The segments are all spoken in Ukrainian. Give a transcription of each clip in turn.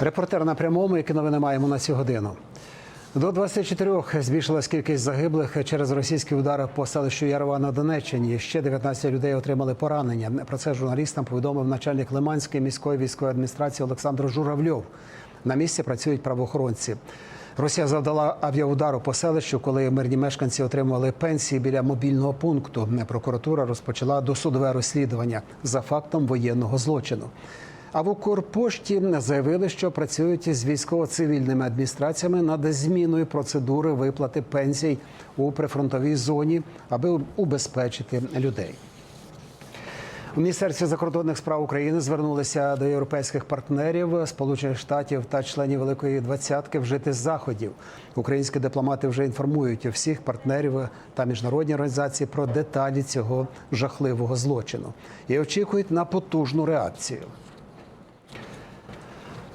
Репортер на прямому, які новини маємо на цю годину. До 24 збільшилась кількість загиблих через російські удари по селищу Ярова на Донеччині. Ще 19 людей отримали поранення. Про це журналістам повідомив начальник Лиманської міської військової адміністрації Олександр Журавльов. На місці працюють правоохоронці. Росія завдала авіаудару по селищу, коли мирні мешканці отримували пенсії біля мобільного пункту. Прокуратура розпочала досудове розслідування за фактом воєнного злочину. А в Укрпошті заявили, що працюють з військово-цивільними адміністраціями над зміною процедури виплати пенсій у прифронтовій зоні, аби убезпечити людей. У міністерстві закордонних справ України звернулися до європейських партнерів Сполучених Штатів та членів Великої Двадцятки вжити заходів. Українські дипломати вже інформують всіх партнерів та міжнародні організації про деталі цього жахливого злочину і очікують на потужну реакцію.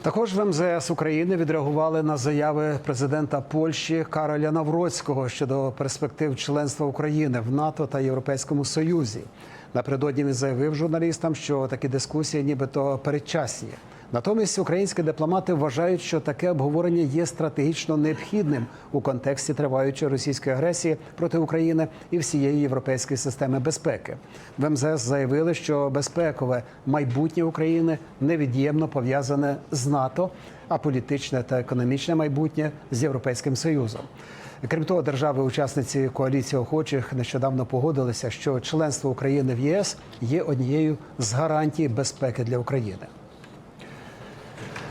Також в МЗС України відреагували на заяви президента Польщі Кароля Навроцького щодо перспектив членства України в НАТО та Європейському Союзі. Напередодні він заявив журналістам, що такі дискусії, нібито передчасні. Натомість українські дипломати вважають, що таке обговорення є стратегічно необхідним у контексті триваючої російської агресії проти України і всієї європейської системи безпеки. В МЗС заявили, що безпекове майбутнє України невід'ємно пов'язане з НАТО, а політичне та економічне майбутнє з Європейським Союзом. Крім того, держави-учасниці коаліції охочих нещодавно погодилися, що членство України в ЄС є однією з гарантій безпеки для України.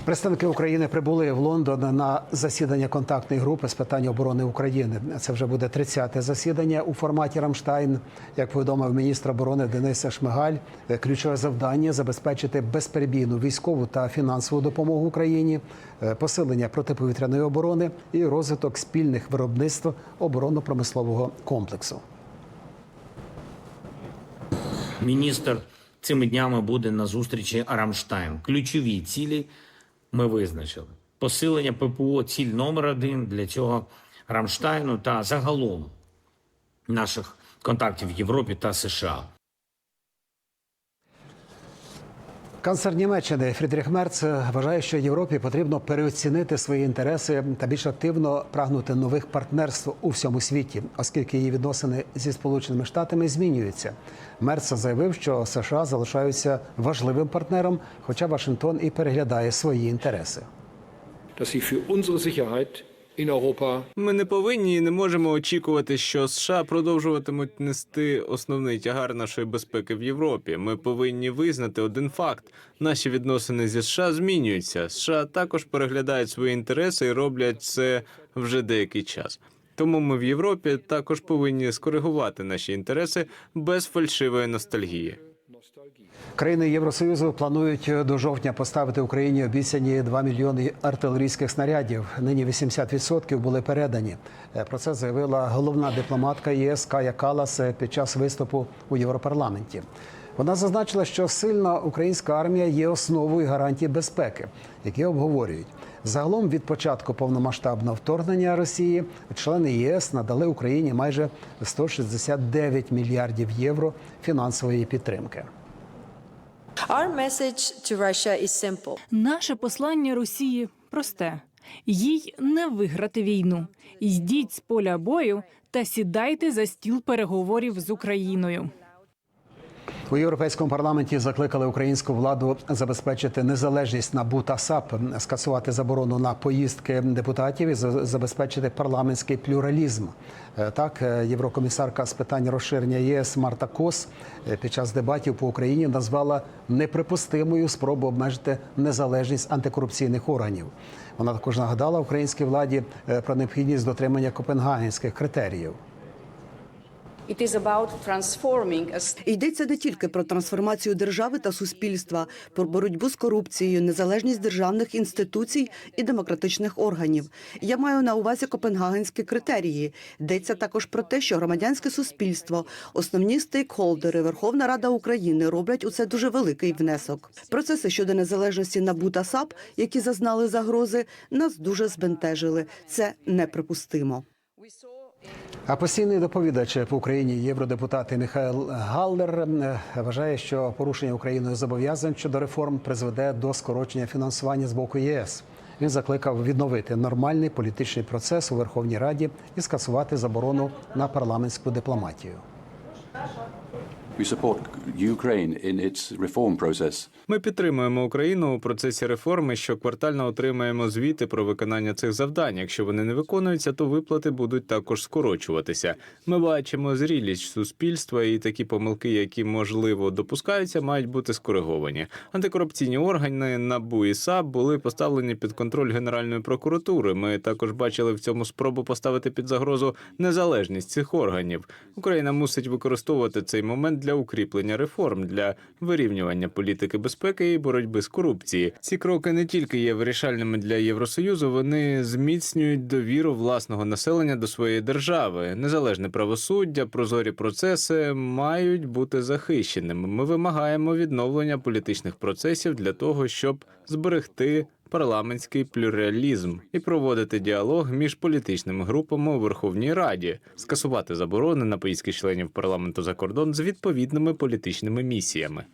Представники України прибули в Лондон на засідання контактної групи з питань оборони України. Це вже буде 30-те засідання у форматі Рамштайн. Як повідомив міністр оборони Денис Шмигаль, ключове завдання забезпечити безперебійну військову та фінансову допомогу Україні, посилення протиповітряної оборони і розвиток спільних виробництв оборонно-промислового комплексу. Міністр цими днями буде на зустрічі Рамштайн. Ключові цілі ми визначили. Посилення ППО ціль номер один для цього Рамштайну та загалом наших контактів в Європі та США. Канцлер Німеччини Фрідріх Мерц вважає, що Європі потрібно переоцінити свої інтереси та більш активно прагнути нових партнерств у всьому світі, оскільки її відносини зі сполученими штатами змінюються. Мерц заявив, що США залишаються важливим партнером, хоча Вашингтон і переглядає свої інтереси. dass sie für unsere Sicherheit Ми не повинні і не можемо очікувати, що США продовжуватимуть нести основний тягар нашої безпеки в Європі. Ми повинні визнати один факт: наші відносини зі США змінюються. США також переглядають свої інтереси і роблять це вже деякий час. Тому ми в Європі також повинні скоригувати наші інтереси без фальшивої ностальгії. Країни Євросоюзу планують до жовтня поставити Україні обіцяні 2 мільйони артилерійських снарядів. Нині 80% були передані. Е, Про це заявила головна дипломатка ЄС Кая Калас е, під час виступу у Європарламенті. Вона зазначила, що сильна українська армія є основою гарантії безпеки, які обговорюють. Загалом від початку повномасштабного вторгнення Росії члени ЄС надали Україні майже 169 мільярдів євро фінансової підтримки. Our message to Russia is simple. Наше послання Росії просте: їй не виграти війну. Йдіть з поля бою та сідайте за стіл переговорів з Україною. У європейському парламенті закликали українську владу забезпечити незалежність НАБУ та САП, скасувати заборону на поїздки депутатів і забезпечити парламентський плюралізм. Е, Так, е, єврокомісарка з питань розширення ЄС Марта Кос е, під час дебатів по Україні назвала неприпустимою спробу обмежити незалежність антикорупційних органів. Вона також нагадала українській владі про необхідність дотримання копенгагенських критеріїв. It is about Йдеться не тільки про трансформацію держави та суспільства, про боротьбу з корупцією, незалежність державних інституцій і демократичних органів. Я маю на увазі копенгагенські критерії. Йдеться також про те, що громадянське суспільство, основні стейкхолдери, Верховна Рада України роблять у це дуже великий внесок. Процеси щодо незалежності НАБУ та САП, які зазнали загрози, нас дуже збентежили. Це неприпустимо. А постійний доповідач по Україні євродепутат Михайло Галлер вважає, що порушення Україною зобов'язань щодо реформ призведе до скорочення фінансування з боку єС. Він закликав відновити нормальний політичний процес у Верховній Раді і скасувати заборону на парламентську дипломатію. Ми підтримуємо Україну у процесі реформи, що квартально отримаємо звіти про виконання цих завдань. Якщо вони не виконуються, то виплати будуть також скорочуватися. Ми бачимо зрілість суспільства, і такі помилки, які можливо допускаються, мають бути скориговані. Антикорупційні органи НАБУ і САП були поставлені під контроль Генеральної прокуратури. Ми також бачили в цьому спробу поставити під загрозу незалежність цих органів. Україна мусить використовувати цей момент для укріплення реформ, для вирівнювання політики безпеки і боротьби з корупцією. Ці кроки не тільки є вирішальними для Євросоюзу, вони зміцнюють довіру власного населення до своєї держави. Незалежне правосуддя, прозорі процеси мають бути захищеними. Ми вимагаємо відновлення політичних процесів для того, щоб зберегти. Парламентський плюралізм і проводити діалог між політичними групами у Верховній Раді, скасувати заборони на поїздки членів парламенту за кордон з відповідними політичними місіями.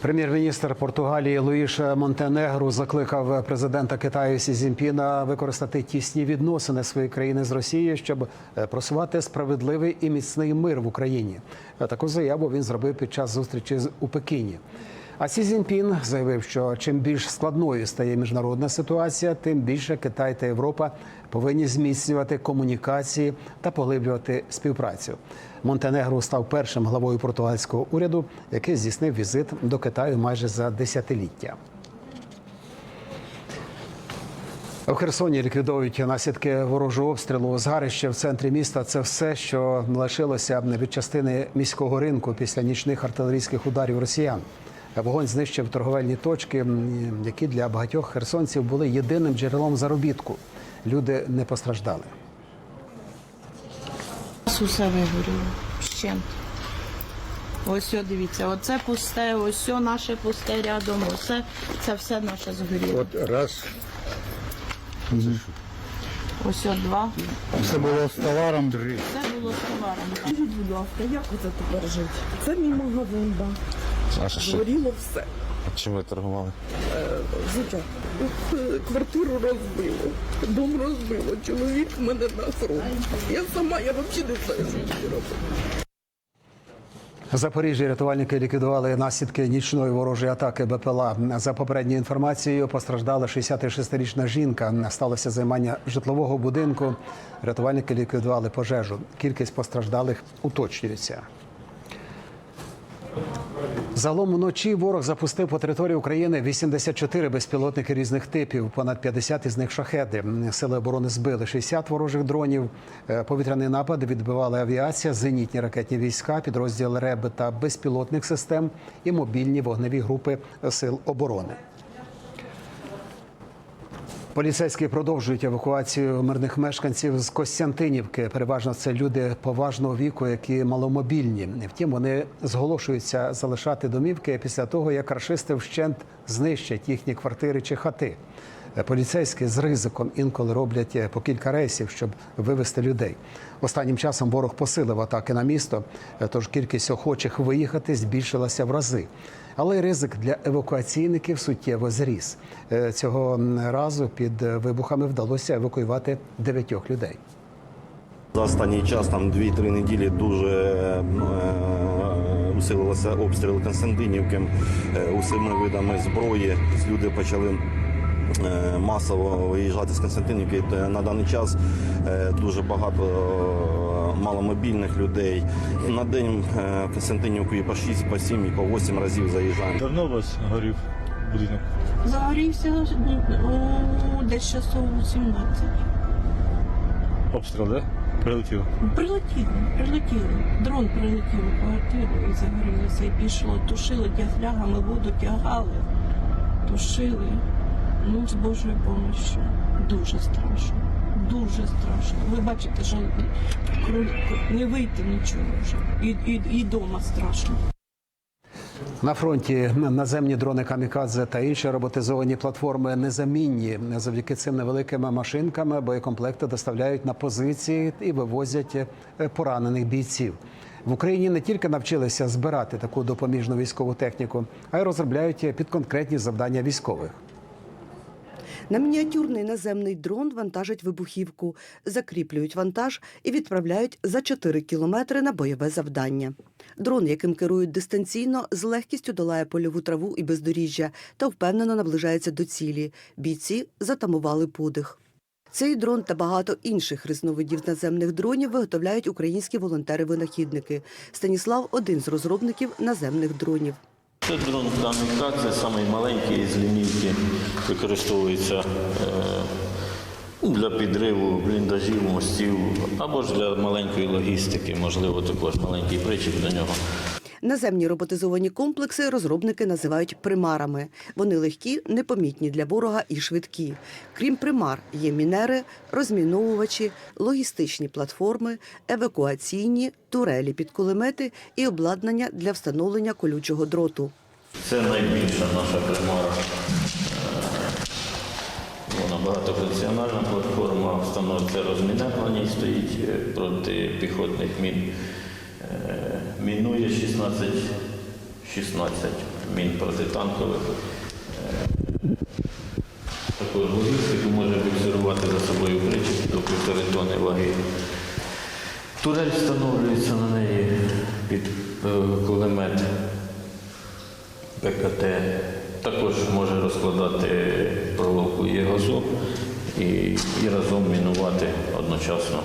Прем'єр-міністр Португалії Луїш Монтенегру закликав президента Китаю Сі Цзіньпіна використати тісні відносини своєї країни з Росією, щоб е, просувати справедливий і міцний мир в Україні. Таку заяву він зробив під час зустрічі у Пекіні. А Сі Цзіньпін заявив, що чим більш складною стає міжнародна ситуація, тим більше Китай та Європа повинні зміцнювати комунікації та поглиблювати співпрацю. Монтенегро став першим главою португальського уряду, який здійснив візит до Китаю майже за десятиліття. У Херсоні ліквідовують наслідки ворожого обстрілу. Згарище в центрі міста це все, що лишилося від частини міського ринку після нічних артилерійських ударів росіян. Вогонь знищив торговельні точки, які для багатьох херсонців були єдиним джерелом заробітку. Люди не постраждали. Усе вигоріло. Ще. Ось, дивіться, оце пусте, ось наше пусте рядом, оце, це все наше згоріло. От раз. Ось два. Це було з товаром. Три. Це було з товаром. Скажіть, будь ласка, як оце тепер жити? Це мій магазин, да. А що? Згоріло все. Чим ви торгували? Життя. Е, Квартиру розбило, дом розбило, чоловік в мене на фронті. Я сама, я взагалі не знаю, що мені робити. В Запоріжжі рятувальники ліквідували наслідки нічної ворожої атаки БПЛА. За попередньою інформацією, постраждала 66-річна жінка. Сталося займання житлового будинку. Рятувальники ліквідували пожежу. Кількість постраждалих уточнюється. Загалом вночі ворог запустив по території України 84 безпілотники різних типів. Понад 50 із них шахеди. Сили оборони збили 60 ворожих дронів. Е, Повітряний напад відбивали авіація, зенітні ракетні війська, підрозділ РЕБ та безпілотних систем і мобільні вогневі групи сил оборони. Поліцейські продовжують евакуацію мирних мешканців з Костянтинівки. Переважно це люди поважного віку, які маломобільні. Втім, вони зголошуються залишати домівки після того, як рашисти вщент знищать їхні квартири чи хати. Поліцейські з ризиком інколи роблять по кілька рейсів, щоб вивезти людей. Останнім часом ворог посилив атаки на місто, тож кількість охочих виїхати збільшилася в рази. Але ризик для евакуаційників суттєво зріс. Е, Цього разу під вибухами вдалося евакуювати дев'ятьох людей. За останній час, там 2-3 неділі, дуже е, усилилися обстріли Константинівки е, усіма видами зброї. Люди почали е, масово виїжджати з Константинівки. На даний час е, дуже багато е, маломобільних людей. На день е, в Константинівку і по 6, по 7, і по 8 разів заїжджаємо. Давно у вас горів будинок? Загорівся о, десь часов у 17. Обстріл, да? Прилетів. Прилетіло, прилетіло. Дрон прилетів у квартиру і загорілося, і пішло. Тушили тяглягами, воду тягали, тушили. Ну, з Божою помощью. Дуже страшно. Дуже страшно. Ви бачите, що не вийти нічого вже. І, і, і дома страшно. На фронті наземні дрони камікадзе та інші роботизовані платформи незамінні. Завдяки цим невеликим машинкам боєкомплекти доставляють на позиції і вивозять е, поранених бійців. В Україні не тільки навчилися збирати таку допоміжну військову техніку, а й розробляють під конкретні завдання військових. На мініатюрний наземний дрон вантажать вибухівку, закріплюють вантаж і відправляють за 4 кілометри на бойове завдання. Дрон, яким керують дистанційно, з легкістю долає польову траву і бездоріжжя та впевнено наближається до цілі. Бійці затамували подих. Цей дрон та багато інших різновидів наземних дронів виготовляють українські волонтери-винахідники. Станіслав один з розробників наземних дронів. Це дрон камікадзе, самий маленький з лінійки, використовується е, для підриву бліндажів, мостів або ж для маленької логістики, можливо, також маленький причіп до нього. Наземні роботизовані комплекси розробники називають примарами. Вони легкі, непомітні для ворога і швидкі. Крім примар, є мінери, розміновувачі, логістичні платформи, евакуаційні, турелі під кулемети і обладнання для встановлення колючого дроту. Це найбільша наша примара. Е, Вона багатофункціональна платформа, встановлюється розмінер на ній стоїть е, проти піхотних мін. Е, Мінує 16, 16 мін протитанкових. Е, Також логістику може буксирувати за собою причіп до півтори тонни ваги. Турель встановлюється на неї під е, кулемет ПКТ. Також може розкладати проволоку ЄГОЗО і, і разом мінувати одночасно,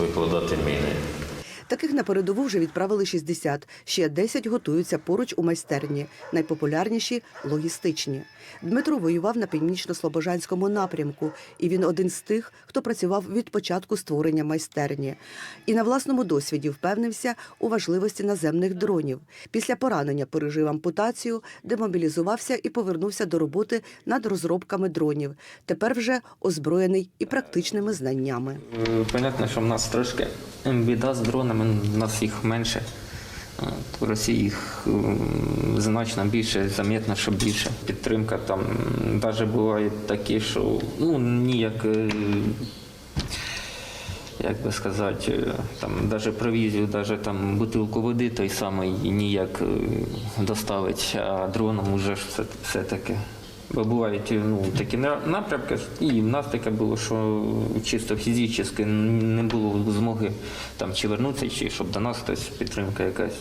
викладати міни. Таких на передову вже відправили 60. Ще 10 готуються поруч у майстерні. Найпопулярніші логістичні. Дмитро воював на північно-слобожанському напрямку, і він один з тих, хто працював від початку створення майстерні. І на власному досвіді впевнився у важливості наземних дронів. Після поранення пережив ампутацію, демобілізувався і повернувся до роботи над розробками дронів. Тепер вже озброєний і практичними знаннями. Е, Понятно, що в нас трошки біда з дронами, в нас їх менше. В Росії їх значно більше, замітно, що більше. Підтримка там навіть бувають такі, що ну ніяк. е, Як би сказати, е, там навіть провізію, навіть там бутилку води той самий ніяк е, доставить, а дроном вже ж все, все таки. Бувають ну, такі на- напрямки, і в нас таке було, що чисто фізично не було змоги там чи вернутися, чи щоб до нас хтось підтримка якась.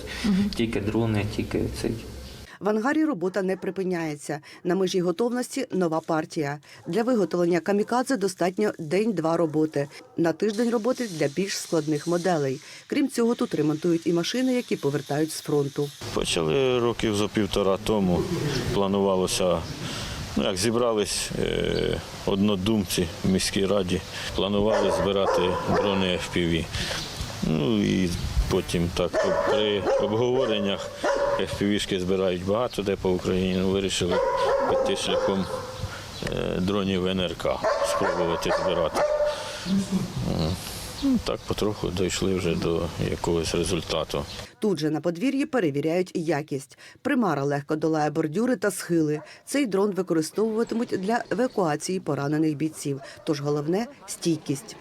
Тільки дрони, тільки цей. В ангарі робота не припиняється. На межі готовності нова партія. Для виготовлення камікадзе достатньо день-два роботи. На тиждень роботи для більш складних моделей. Крім цього, тут ремонтують і машини, які повертають з фронту. Почали років за півтора тому. Планувалося, ну як зібрались е, однодумці в міській раді, планували збирати дрони FPV. Ну і потім так при обговореннях FPV-шки збирають багато де по Україні. ну, Вирішили піти шляхом е, дронів НРК, спробувати збирати. Ну, Так потроху дійшли вже до якогось результату. Тут же на подвір'ї перевіряють якість. Примара легко долає бордюри та схили. Цей дрон використовуватимуть для евакуації поранених бійців. Тож головне стійкість.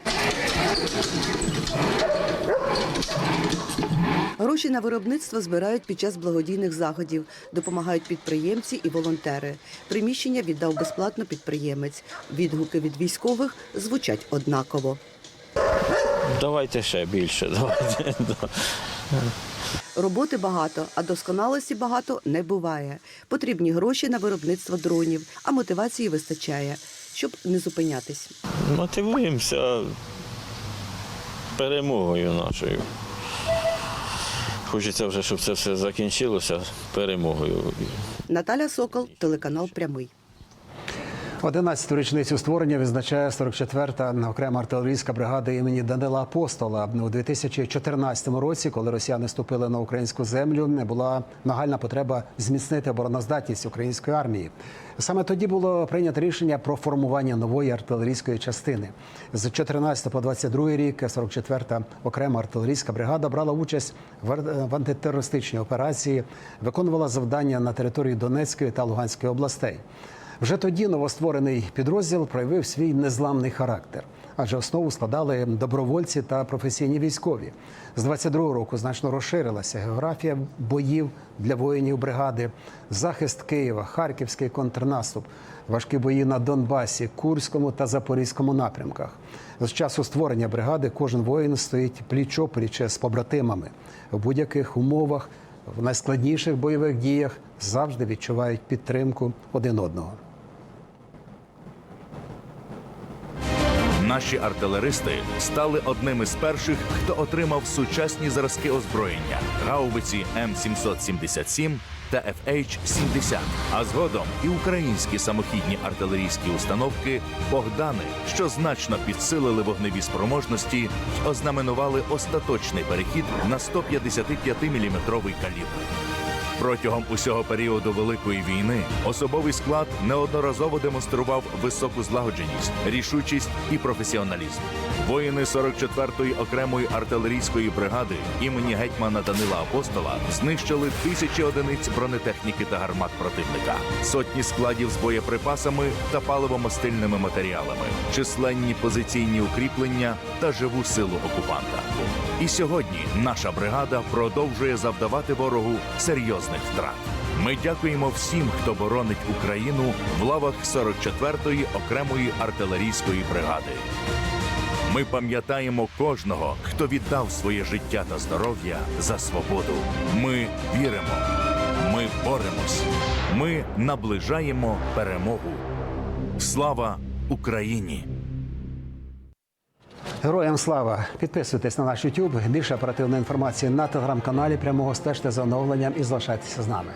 Гроші на виробництво збирають під час благодійних заходів, допомагають підприємці і волонтери. Приміщення віддав безплатно підприємець. Відгуки від військових звучать однаково. Давайте ще більше. Давайте. Роботи багато, а досконалості багато не буває. Потрібні гроші на виробництво дронів, а мотивації вистачає, щоб не зупинятись. Мотивуємося перемогою нашою. Хочеться вже, щоб це все закінчилося перемогою. Наталя Сокол, телеканал Прямий. 11-ту річницю створення відзначає 44-та окрема артилерійська бригада імені Данила Апостола. У 2014 році, коли росіяни ступили на українську землю, не була нагальна потреба зміцнити обороноздатність української армії. Саме тоді було прийнято рішення про формування нової артилерійської частини. З 14 по 22 рік 44-та окрема артилерійська бригада брала участь в антитерористичній операції, виконувала завдання на території Донецької та Луганської областей. Вже тоді новостворений підрозділ проявив свій незламний характер, адже основу складали добровольці та професійні військові. З 22-го року значно розширилася географія боїв для воїнів бригади, захист Києва, харківський контрнаступ, важкі бої на Донбасі, Курському та Запорізькому напрямках. З часу створення бригади кожен воїн стоїть пліч-опліч з побратимами в будь-яких умовах. В найскладніших бойових діях завжди відчувають підтримку один одного. Наші артилеристи стали одним із перших, хто отримав сучасні зразки озброєння гаубиці М777 та FH-70, а згодом і українські самохідні артилерійські установки Богдани, що значно підсилили вогневі спроможності ознаменували остаточний перехід на 155-мм калібр. Протягом усього періоду Великої війни особовий склад неодноразово демонстрував високу злагодженість, рішучість і професіоналізм. Воїни 44-ї окремої артилерійської бригади імені гетьмана Данила Апостола знищили тисячі одиниць бронетехніки та гармат противника, сотні складів з боєприпасами та паливомастильними матеріалами, численні позиційні укріплення та живу силу окупанта. І сьогодні наша бригада продовжує завдавати ворогу серйозних втрат. Ми дякуємо всім, хто боронить Україну в лавах 44-ї окремої артилерійської бригади. Ми пам'ятаємо кожного, хто віддав своє життя та здоров'я за свободу. Ми віримо, ми боремось, ми наближаємо перемогу. Слава Україні! Героям слава! Підписуйтесь на наш YouTube. Більше оперативної інформації на телеграм-каналі. Прямого стежте за оновленням і залишайтеся з нами.